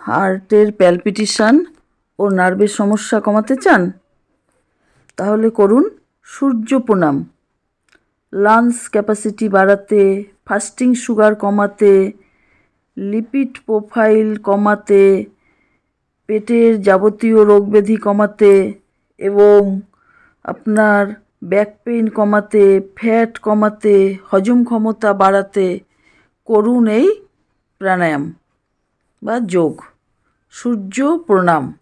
হার্টের প্যালপিটেশন ও নার্ভের সমস্যা কমাতে চান? তাহলে করুন সূর্য প্রণাম। লাংস ক্যাপাসিটি বাড়াতে, ফাস্টিং সুগার কমাতে, লিপিড প্রোফাইল কমাতে, পেটের যাবতীয় রোগ ব্যাধি কমাতে এবং আপনার ব্যাক পেইন কমাতে, ফ্যাট কমাতে, হজম ক্ষমতা বাড়াতে করুন এই প্রাণায়াম বা যোগ। সূর্য প্রণাম।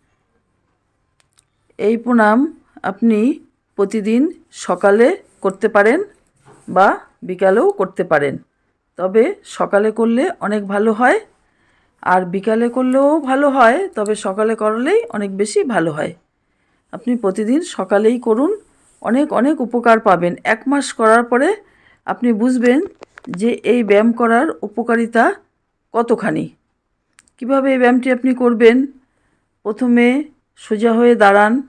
এই প্রণাম আপনি প্রতিদিন সকালে করতে পারেন বা বিকালেও করতে পারেন। তবে সকালে করলে অনেক ভালো হয়। আর বিকালে করলেও ভালো হয়, তবে সকালে করলেই অনেক বেশি ভালো হয়। আপনি প্রতিদিন সকালেই করুন। অনেক অনেক উপকার পাবেন। এক মাস করার পরে আপনি বুঝবেন যে এই ব্যায়াম করার উপকারিতা কতখানি। কীভাবে এই ব্যায়ামটি আপনি করবেন? প্রথমে সোজা হয়ে দাঁড়ান।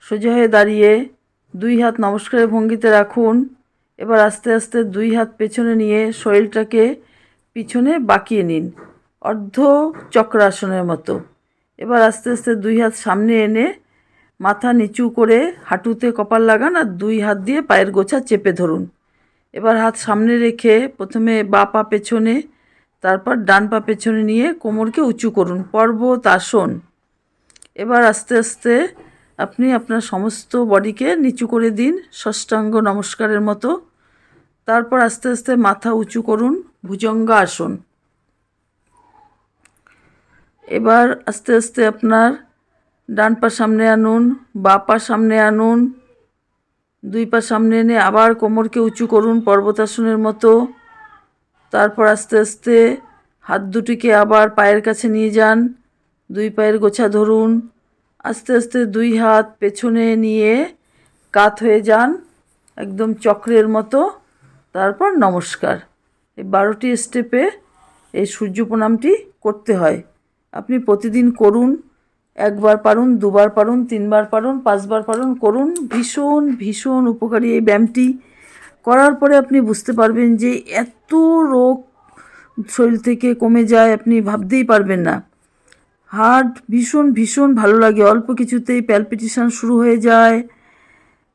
সোজা হয়ে দাঁড়িয়ে দুই হাত নমস্কারের ভঙ্গিতে রাখুন। এবার আস্তে আস্তে দুই হাত পেছনে নিয়ে শরীরটাকে পিছনে বাঁকিয়ে নিন। অর্ধ চক্রাসনের মতো। এবার আস্তে আস্তে দুই হাত সামনে এনে মাথা নিচু করে হাঁটুতে কপাল লাগান আর দুই হাত দিয়ে পায়ের গোছা চেপে ধরুন। এবার হাত সামনে রেখে প্রথমে বা পা পেছনে তারপর ডান পা পেছনে নিয়ে কোমরকে উঁচু করুন পর্বত আসন এবার আস্তে আস্তে আপনি আপনার সমস্ত বডিকে নিচু করে দিন, ষষ্ঠাঙ্গ নমস্কারের মতো। তারপর আস্তে আস্তে মাথা উঁচু করুন, ভুজঙ্গা আসন। এবার আস্তে আস্তে আপনার ডান পা সামনে আনুন, বা পা সামনে আনুন, দুই পা সামনে এনে আবার কোমরকে উঁচু করুন পর্বতাসনের মতো। তারপর আস্তে আস্তে হাত দুটিকে আবার পায়ের কাছে নিয়ে যান। দুই পায়ের গোছা ধরুন। আস্তে আস্তে দুই হাত পেছনে নিয়ে কাত হয়ে যান, একদম চক্রের মতো। তারপর নমস্কার। এই বারোটি স্টেপে এই সূর্য প্রণামটি করতে হয়। আপনি প্রতিদিন করুন। একবার পারুন, দুবার পারুন, তিনবার পারুন, পাঁচবার পারুন, করুন। ভীষণ ভীষণ উপকারী এই ব্যায়ামটি। করার পরে আপনি বুঝতে পারবেন যে এত রোগ শরীর থেকে কমে যায় আপনি ভাবতেই পারবেন না। হার্ট ভীষণ ভীষণ ভালো লাগে। অল্প কিছুতেই প্যালপিটেশন শুরু হয়ে যায়।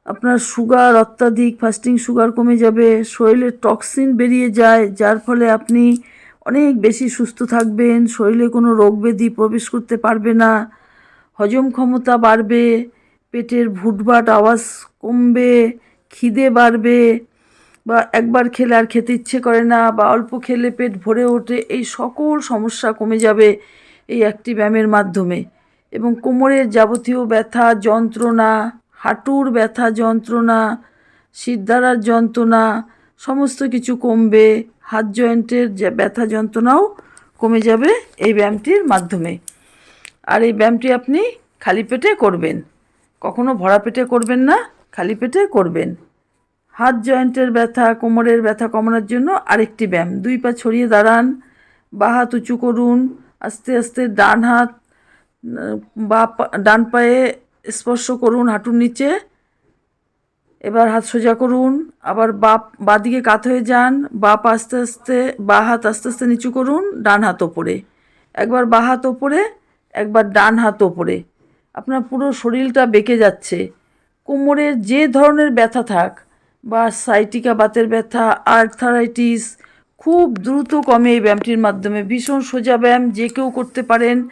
আপনার সুগার অত্যাধিক, ফাস্টিং সুগার কমে যাবে, শরীরের টক্সিন বেরিয়ে যায়, যার ফলে আপনি অনেক বেশি সুস্থ থাকবেন, শরীরে কোনো রোগ ব্যাধি প্রবেশ করতে পারবে না, হজম ক্ষমতা বাড়বে, পেটের ভুটভাট আওয়াজ কমবে, খিদে বাড়বে বা একবার খেলে আর খেতে ইচ্ছে করে না বা অল্প খেলে পেট ভরে ওঠে, এই সকল সমস্যা কমে যাবে এই একটি ব্যায়ামের মাধ্যমে। এবং কোমরের যাবতীয় ব্যথা, যন্ত্রণা, হাঁটুর ব্যথা, যন্ত্রণা শিরদাঁড়ার যন্ত্রণা, সমস্ত কিছু কমবে। হাত জয়েন্টের যে ব্যথা, যন্ত্রণাও কমে যাবে এই ব্যায়ামটির মাধ্যমে। আর এই ব্যায়ামটি আপনি খালি পেটে করবেন। কখনো ভরা পেটে করবেন না, খালি পেটে করবেন। হাত জয়েন্টের ব্যথা, কোমরের ব্যথা কমানোর জন্য আরেকটি ব্যায়াম। দুই পা ছড়িয়ে দাঁড়ান, বা হাত উঁচু করুন, আস্তে আস্তে ডান হাত বা ডান পায়ে স্পর্শ করুন হাঁটুর নিচে। এবার হাত সোজা করুন, আবার বাপ বাদিকে কাত হয়ে যান বাপ আস্তে আস্তে, বা হাত আস্তে আস্তে নিচু করুন, ডান হাত ওপরে। একবার বা হাত ওপরে, একবার ডান হাত ওপরে। আপনার পুরো শরীরটা বেঁকে যাচ্ছে। কোমরের যে ধরনের ব্যথা থাক বা সাইটিকা বাতের ব্যথা আর্থারাইটিস খুব দ্রুত কমে এই ব্যায়ামটির মাধ্যমে। ভীষণ সোজা ব্যায়াম যে কেউ করতে পারেন,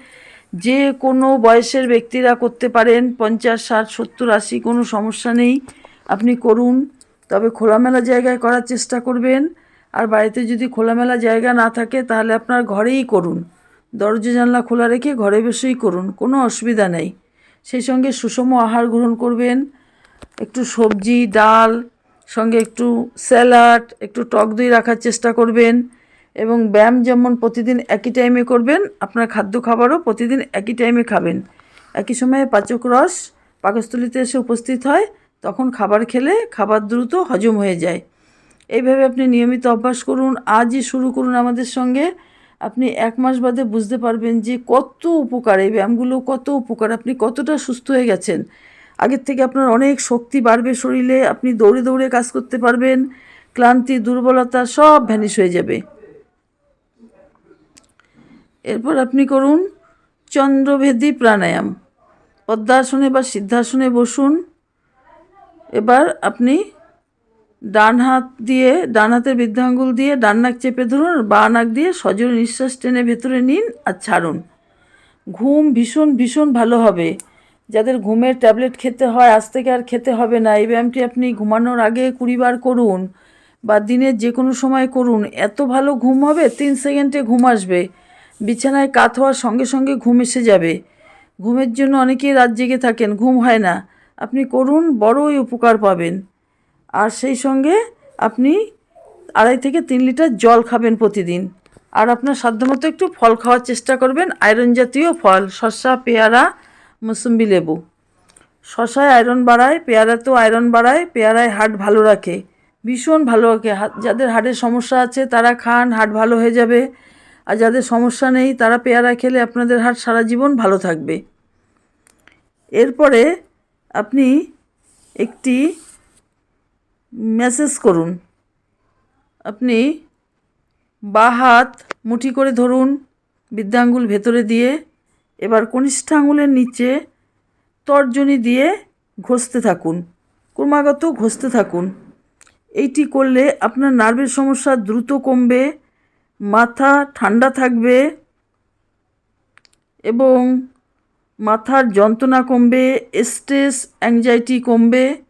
যে কোনো বয়সের ব্যক্তিরা করতে পারেন, পঞ্চাশ, ষাট, সত্তর, আশি, কোনো সমস্যা নেই। আপনি করুন, তবে খোলামেলা জায়গায় করার চেষ্টা করবেন। আর বাড়িতে যদি খোলামেলা জায়গা না থাকে, তাহলে আপনার ঘরেই করুন। দরজা, জানলা খোলা রেখে ঘরে বসেই করুন, কোনো অসুবিধা নেই। সেই সঙ্গে সুষম আহার গ্রহণ করবেন। একটু সবজি, ডাল সঙ্গে একটু স্যালাড, একটু টক দই রাখার চেষ্টা করবেন এবং ব্যায়াম যেমন প্রতিদিন একই টাইমে করবেন, আপনার খাদ্য খাবারও প্রতিদিন একই টাইমে খাবেন। একই সময়ে পাচক রস পাকস্থলিতে এসে উপস্থিত হয়, তখন খাবার খেলে খাবার দ্রুত হজম হয়ে যায়। এইভাবে আপনি নিয়মিত অভ্যাস করুন, আজই শুরু করুন আমাদের সঙ্গে। আপনি এক মাস বাদে বুঝতে পারবেন যে কত উপকার, এই ব্যায়ামগুলো কত উপকার, আপনি কতটা সুস্থ হয়ে গেছেন। আগের থেকে আপনার অনেক শক্তি বাড়বে শরীরে, আপনি দৌড়ে দৌড়ে কাজ করতে পারবেন, ক্লান্তি, দুর্বলতা সব ভ্যানিশ হয়ে যাবে। এরপর আপনি করুন চন্দ্রভেদী প্রাণায়াম। পদ্মাসনে বা সিদ্ধাসনে বসুন। এবার আপনি ডান হাত দিয়ে, ডান হাতের বৃদ্ধাঙ্গুল দিয়ে ডান নাক চেপে ধরুন, বাঁ নাক দিয়ে সজোরে নিঃশ্বাস টেনে ভেতরে নিন আর ছাড়ুন। ঘুম ভীষণ ভীষণ ভালো হবে। যাদের ঘুমের ট্যাবলেট খেতে হয়, আজ থেকে আর খেতে হবে না। এই ব্যায়ামটি আপনি ঘুমানোর আগে কুড়ি বার করুন বা দিনের যে কোনো সময় করুন। এত ভালো ঘুম হবে, তিন সেকেন্ডে ঘুম আসবে। বিছানায় কাত হওয়ার সঙ্গে সঙ্গে ঘুম এসে যাবে। ঘুমের জন্য অনেকেই রাত জেগে থাকেন, ঘুম হয় না। আপনি করুন, বড়ই উপকার পাবেন। আর সেই সঙ্গে আপনি আড়াই থেকে তিন লিটার জল খাবেন প্রতিদিন। আর আপনার সাধ্যমতো একটু ফল খাওয়ার চেষ্টা করবেন, আয়রন জাতীয় ফল, শসা, পেয়ারা মুসম্বি লেবু। শশায় আয়রন বাড়ায়, পেয়ারাতেও আয়রন বাড়ায়, পেয়ারায় হার্ট ভালো রাখে। ভীষণ ভালো রাখে। যাদের হার্টের সমস্যা আছে, তারা খান হার্ট ভালো হয়ে যাবে। আর যাদের সমস্যা নেই, তারা পেয়ারা খেলে আপনাদের হার্ট সারা জীবন ভালো থাকবে। এরপরে আপনি একটি মেসেজ করুন। আপনি বা হাত মুঠি করে ধরুন, বৃদ্ধাঙ্গুল ভেতরে দিয়ে। এবার কনিষ্ঠ আঙুলের নিচে তর্জনী দিয়ে ঘষতে থাকুন। ক্রমাগত ঘষতে থাকুন। এইটি করলে আপনার নার্ভের সমস্যা দ্রুত কমবে, মাথা ঠান্ডা থাকবে এবং মাথার যন্ত্রণা কমবে, স্ট্রেস অ্যাংজাইটি কমবে।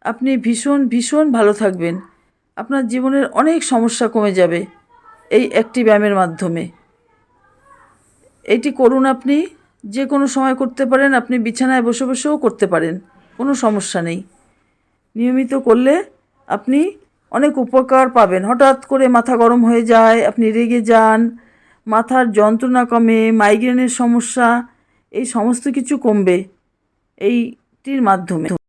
আপনি ভীষণ ভীষণ ভালো থাকবেন। আপনার জীবনের অনেক সমস্যা কমে যাবে এই একটি ব্যায়ামের মাধ্যমে। এটি করুন আপনি, যে কোনো সময় করতে পারেন, আপনি বিছানায় বসে বসেও করতে পারেন, কোনো সমস্যা নেই। নিয়মিত করলে আপনি অনেক উপকার পাবেন। হঠাৎ করে মাথা গরম হয়ে যায়, আপনি রেগে যান, মাথার যন্ত্রণা কমে মাইগ্রেনের সমস্যা, এই সমস্ত কিছু কমবে, এইটির মাধ্যমে।